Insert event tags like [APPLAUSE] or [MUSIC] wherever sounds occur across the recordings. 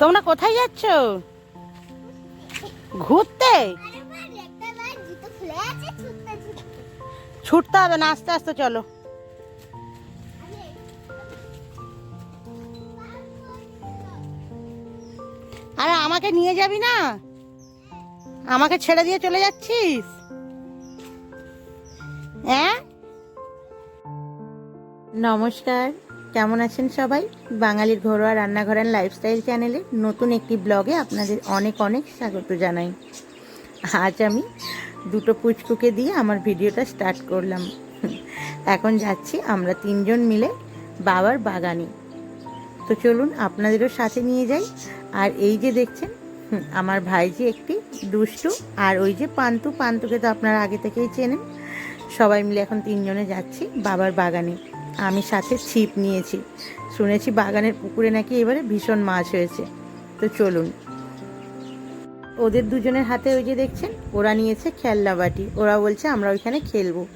তোমরা কোথায় যাচ্ছ? ঘুরতে? ছুটতে হবে না, আস্তে আস্তে চলো। আরে, আমাকে নিয়ে যাবি না? আমাকে ছেড়ে দিয়ে চলে যাচ্ছিস? হ্যাঁ নমস্কার। কেমন আছেন সবাই? বাঙালির ঘরোয়া রান্নাঘরের লাইফস্টাইল চ্যানেলে নতুন একটি ব্লগে আপনাদের অনেক অনেক স্বাগত জানাই। আজ আমি দুটো পুচকুকে দিয়ে আমার ভিডিওটা স্টার্ট করলাম। এখন যাচ্ছি আমরা তিনজন মিলে বাবার বাগানে। তো চলুন আপনাদেরও সাথে নিয়ে যাই। আর এই যে দেখছেন আমার ভাইজি একটি দুষ্টু আর ওই যে পান্তু পান্তুকে তো আপনারা আগে থেকেই চেনেন। সবাই মিলে এখন তিনজনে যাচ্ছি বাবার বাগানে। আমি সাথে ছিপ নিয়েছি। শুনেছি বাগানের পুকুরে নাকি এবারে ভীষণ মাছ হয়েছে। তো চলুন। ওদের দুজনের হাতে ওই যে দেখছেন, ওরা নিয়েছে খেলনা বাটি। ওরা বলছে, আমরা ওইখানে খেলব।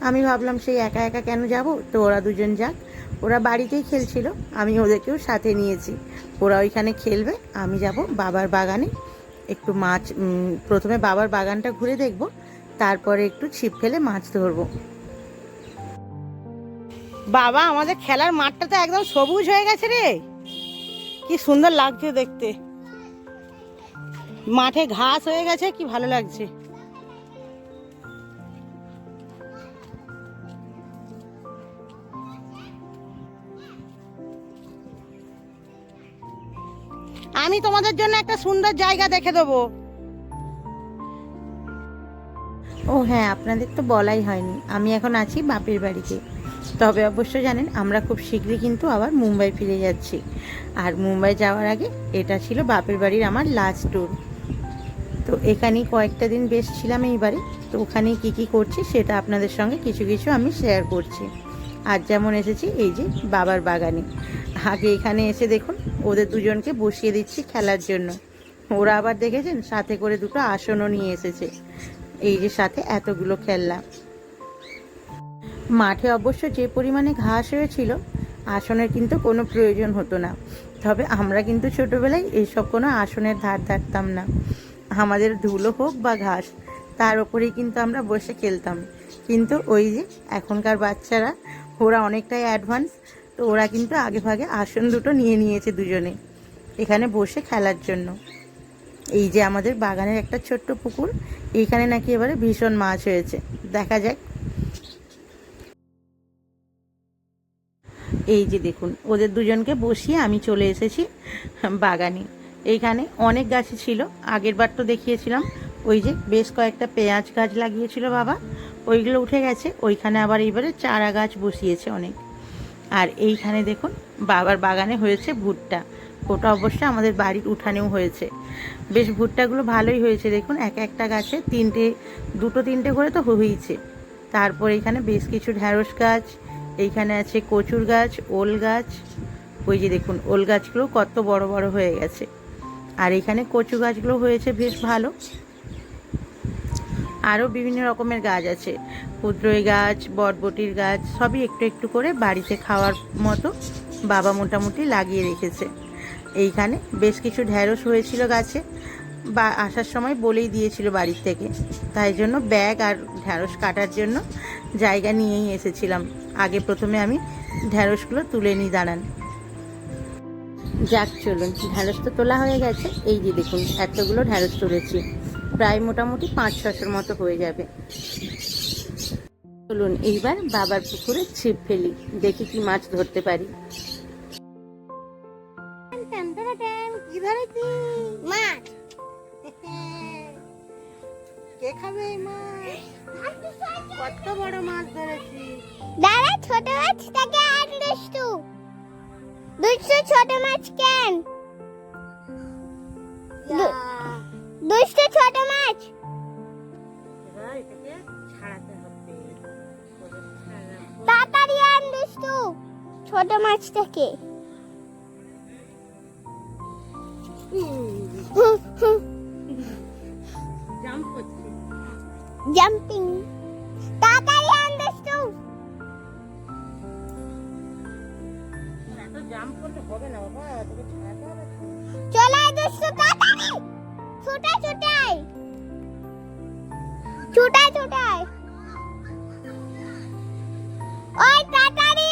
আমি ভাবলাম, সেই একা একা কেন যাব? তো ওরা দুজন যাক। ওরা বাড়িতেই খেলছিল, আমি ওদেরকেও সাথে নিয়েছি। ওরা ওইখানে খেলবে, আমি যাব বাবার বাগানে। একটু মাছ প্রথমে বাবার বাগানটা ঘুরে দেখব, তারপরে একটু ছিপ ফেলে মাছ ধরবো। বাবা, আমাদের খেলার মাঠটা তো একদম সবুজ হয়ে গেছে রে। কি সুন্দর লাগছে দেখতে। মাঠে ঘাস হয়ে গেছে, কি ভালো লাগছে। আমি তোমাদের জন্য একটা সুন্দর জায়গা দেখে দেবো। ও হ্যাঁ আপনাদের তো বলাই হয়নি। আমি এখন আছি বাপের বাড়িতে। তবে অবশ্য জানেন, আমরা খুব শীঘ্রই কিন্তু আবার মুম্বাই ফিরে যাচ্ছি। আর মুম্বাই যাওয়ার আগে এটা ছিল বাপের বাড়ির আমার লাস্ট ট্যুর তো এখানেই কয়েকটা দিন বেশ ছিলাম এইবারে। তো ওখানে কি কি করছি সেটা আপনাদের সঙ্গে কিছু কিছু আমি শেয়ার করছি। আর যেমন এসেছি, এই যে বাবার বাগানে। আগে এখানে এসে দেখুন, ওদের দুজনকে বসিয়ে দিচ্ছি খেলার জন্য। ওরা আবার দেখেছেন, সাথে করে দুটো আসনও নিয়ে এসেছে। এই যে সাথে এতগুলো খেলনা। মাঠে অবশ্য যে পরিমাণে ঘাস হয়েছিল, আসনের কিন্তু কোনো প্রয়োজন হতো না। তবে আমরা কিন্তু ছোটোবেলায় এইসব কোনো আসনের ধার থাকতাম না। আমাদের ধুলো হোক বা ঘাস, তার উপরেই কিন্তু আমরা বসে খেলতাম। কিন্তু ওই যে এখনকার বাচ্চারা, ওরা অনেকটাই অ্যাডভান্স তো ওরা কিন্তু আগে ভাগে আসন দুটো নিয়ে নিয়েছে দুজনে, এখানে বসে খেলার জন্য। এই যে আমাদের বাগানের একটা ছোট্ট পুকুর এইখানে নাকি এবারে ভীষণ মাছ হয়েছে। দেখা যাক এই যে দেখুন, ওদের দুজনকে বসিয়ে আমি চলে এসেছি বাগানে। এইখানে অনেক গাছ ছিল, আগের বার তো দেখিয়েছিলাম। ওই যে বেশ কয়েকটা পেঁয়াজ গাছ লাগিয়েছিল বাবা, ওইগুলো উঠে গেছে, ওইখানে আবার এইবারে চারা গাছ বসিয়েছে অনেক। আর এইখানে দেখুন, বাবার বাগানে হয়েছে ভুট্টা। ওটা অবশ্য আমাদের বাড়ির উঠানেও হয়েছে। বেশ ভুট্টাগুলো ভালোই হয়েছে, দেখুন, এক একটা গাছে তিনটে, দুটো তিনটে করে তো হয়েইছে। তারপর এখানে বেশ কিছু ঢ্যাঁড়স গাছ এইখানে আছে কচুর গাছ, ওল গাছ। ওই যে দেখুন, ওল গাছগুলো কত বড় বড় হয়ে গেছে। আর এখানে কচু গাছগুলো হয়েছে বেশ ভালো। আরও বিভিন্ন রকমের গাছ আছে। কুদ্রই গাছ বটবটির গাছ, সবই একটু একটু করে বাড়িতে খাওয়ার মতো বাবা মোটামুটি লাগিয়ে রেখেছে। এইখানে বেশ কিছু ঢ্যাঁড়স হয়েছিল গাছে। বা আসার সময় বলেই দিয়েছিল বাড়ির থেকে। তাই জন্য ব্যাগ আর ঢ্যাঁড়স কাটার জন্য জায়গা নিয়েই এসেছিলাম। আগে প্রথমে আমি ঢ্যাঁড়সগুলো তুলে নিই, দাঁড়ান। যাক, চলুন ঢ্যাঁড়স তো তোলা হয়ে গেছে। এই যে দেখুন, এতগুলো ঢ্যাঁড়স তুলেছি। প্রায় মোটামুটি পাঁচ ছশোর মতো হয়ে যাবে। চলুন, এইবার বাবার পুকুরে ছিপ ফেলি, দেখি কি মাছ ধরতে পারি। কত বড় মাছ ধরেছি? দাদা ছোট মাছ থেকে আর দুষ্টু। দুষ্টু ছোট মাছ কেন? দুষ্টু ছোট মাছ। তাড়াতাড়ি আন দুষ্টু ছোট মাছ থেকে জাম্প। জাম্প করলে হবে না বাবা তোকে ছাড়াতে হবে। তো। চলে আয় দুষ্টু তাড়াতাড়ি! ছোটাই ছোটাই ছোটাই ছোটাই ওই তাড়াতাড়ি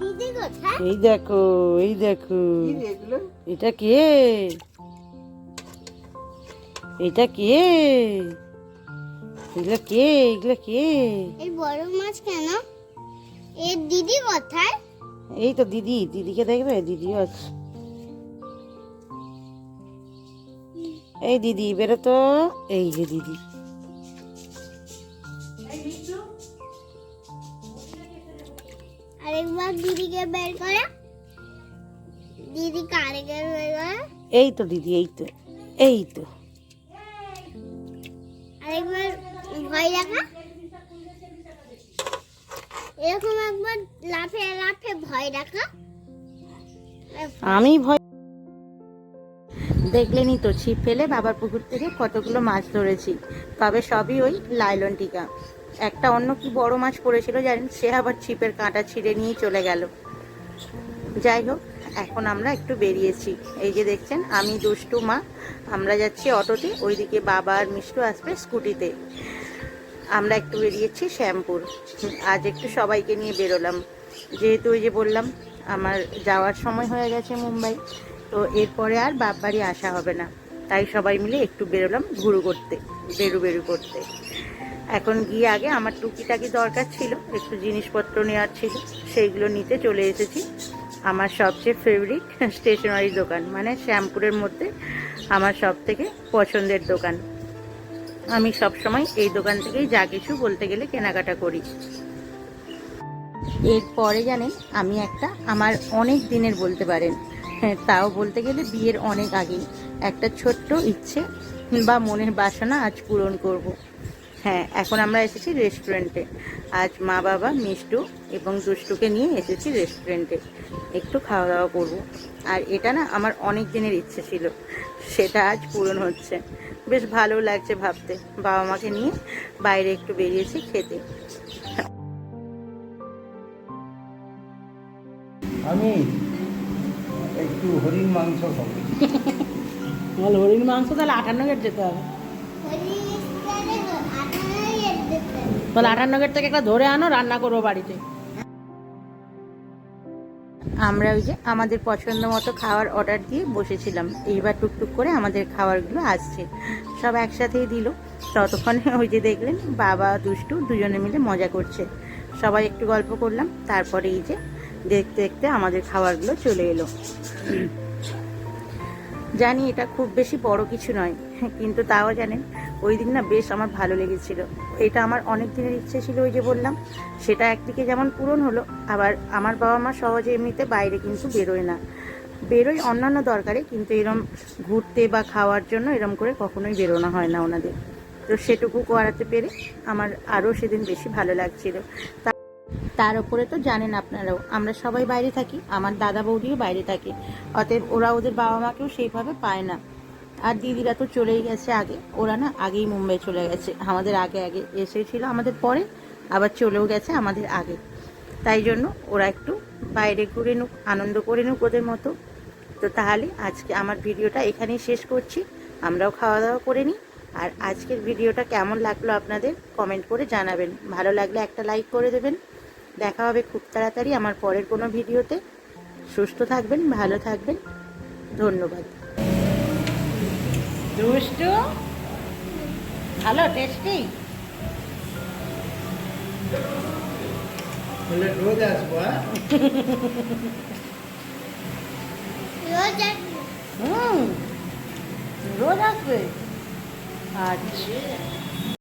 দিদি কোথায়? এই দেখো এই দেখো। এটা কে? এটা কে? এগুলো কে? এগুলো কে? এই বড় মাছ কেন? এর দিদি কোথায়? এই তো দিদি দিদিকে দেখবে? দিদিও আছে। এই দিদি বেরো তো এই যে দিদি। আরেকবার দিদিকে বের করে। দিদি কারেকে বের করে। এই তো দিদি এই তো। এই তো। আরেকবার ভয় দেখা এরকম একবার লাফে লাফে ভয় দেখা। আমি ভয় দেখলেনই তো ছিপ ফেলে বাবার পুকুর থেকে কতগুলো মাছ ধরেছি। তবে সবই ওই লাইলন টিকা। একটা অন্য কি বড় মাছ পড়েছিল জানেন? সে আবার ছিপের কাঁটা ছিঁড়ে নিয়ে চলে গেল। যাই হোক, এখন আমরা একটু বেরিয়েছি। এই যে দেখছেন, আমি দুষ্টু মা। আমরা যাচ্ছি অটোতে, ওইদিকে বাবা আর মিষ্টু আসবে স্কুটিতে। আমরা একটু বেরিয়েছি শ্যামপুর। আজ একটু সবাইকে নিয়ে বেরোলাম। যেহেতু ওই যে বললাম, আমার যাওয়ার সময় হয়ে গেছে মুম্বাই, তো এরপরে আর বাপ বাড়ি আসা হবে না। তাই সবাই মিলে একটু বেরোলাম ঘুরু করতে, বেরু বেরু করতে। এখন গিয়ে আগে আমার টুকিটাকি দরকার ছিল, একটু জিনিসপত্র নেওয়ার ছিল, সেইগুলো নিতে চলে এসেছি। আমার সবচেয়ে ফেভারিট স্টেশনারি দোকান মানে শ্যামপুরের মধ্যে আমার সব থেকে পছন্দের দোকান। আমি সব সময় এই দোকান থেকেই যা কিছু বলতে গেলে কেনাকাটা করি এরপরে জানেন, আমি একটা আমার অনেক দিনের বলতে পারেন হ্যাঁ তাও বলতে গেলে বিয়ের অনেক আগে একটা ছোট্ট ইচ্ছে বা মনের বাসনা আজ পূরণ করব। হ্যাঁ এখন আমরা এসেছি রেস্টুরেন্টে আজ মা বাবা, মিষ্টু এবং দুষ্টুকে নিয়ে এসেছি রেস্টুরেন্টে একটু খাওয়া দাওয়া করব। আর এটা না আমার অনেক দিনের ইচ্ছে ছিল, সেটা আজ পূরণ হচ্ছে বেশ ভালো লাগছে ভাবতে। বাবা মাকে নিয়ে বাইরে একটু বেরিয়েছি খেতে। আমি একটু হরিণ মাংস খাব। বল হরিণ মাংস তাহলে আটান্ন গেট যেতে হবে। তাহলে আটান্ন গেট থেকে একটা ধরে আনো রান্না করব বাড়িতে। আমরা ওই যে আমাদের পছন্দ মতো খাওয়ার অর্ডার দিয়ে বসেছিলাম। এইবার টুকটুক করে আমাদের খাবারগুলো আসছে। সব একসাথেই দিল। ততক্ষণে [LAUGHS] ওই যে দেখলেন, বাবা, দুষ্টু দুজনে মিলে মজা করছে। সবাই একটু গল্প করলাম, তারপরে এই যে দেখতে দেখতে আমাদের খাবারগুলো চলে এলো। জানি এটা খুব বেশি বড় কিছু নয়, কিন্তু তাও জানেন ওই দিন না বেশ আমার ভালো লেগেছিল। এটা আমার অনেক দিনের ইচ্ছে ছিল ওই যে বললাম, সেটা একদিকে যেমন পূরণ হলো, আবার আমার বাবা মা সহজে এমনিতে বাইরে কিন্তু বেরোয় না। বেরোয় অন্যান্য দরকারে, কিন্তু এরম ঘুরতে বা খাওয়ার জন্য এরম করে কখনোই বেরোনো হয় না ওনাদের। তো সেটুকু করাতে পেরে আমার আরও সেদিন বেশি ভালো লাগছিল। তার উপরে তো জানেন আপনারাও, আমরা সবাই বাইরে থাকি, আমার দাদা বৌদিও বাইরে থাকে, অতএব ওরা ওদের বাবা মাকেও সেইভাবে পায় না। আর দিদিরা তো চলেই গেছে আগে, ওরা না আগেই মুম্বাই চলে গেছে, আমাদের আগে আগে এসেছিল আমাদের পরে, আবার চলেও গেছে আমাদের আগে। তাই জন্য ওরা একটু বাইরে ঘুরে নুক, আনন্দ করে নুক ওদের মতো। তো তাহলে আজকে আমার ভিডিওটা এখানেই শেষ করছি, আমরাও খাওয়া দাওয়া করে নিই। আর আজকের ভিডিওটা কেমন লাগল আপনাদের, কমেন্ট করে জানাবেন। ভালো লাগলে একটা লাইক করে দেবেন। দেখা হবে খুব তাড়াতাড়ি আমার পরের কোনো ভিডিওতে। সুস্থ থাকবেন ভালো থাকবেন। ধন্যবাদ। দুষ্টু? ভালো টেস্টি বলে রোজ আসব হ্যাঁ? রোজ আসব। হুম রোজ আসবে। আচ্ছা।